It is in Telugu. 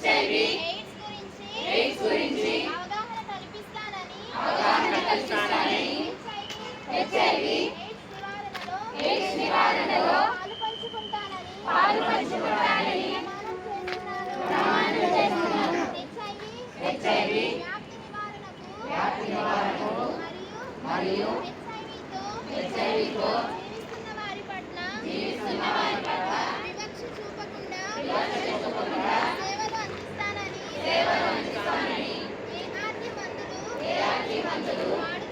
హెచ్ఐవి ఎయిడ్స్ గురించి అవగాహన కల్పిస్తానని హెచ్ఐవి ఎయిడ్స్ నివారణలో పాలు పంచుకుంటానని మరియు హెచ్ఐవితో వివక్ష చూపకుండా ಅಂತ ಮಾಡಿ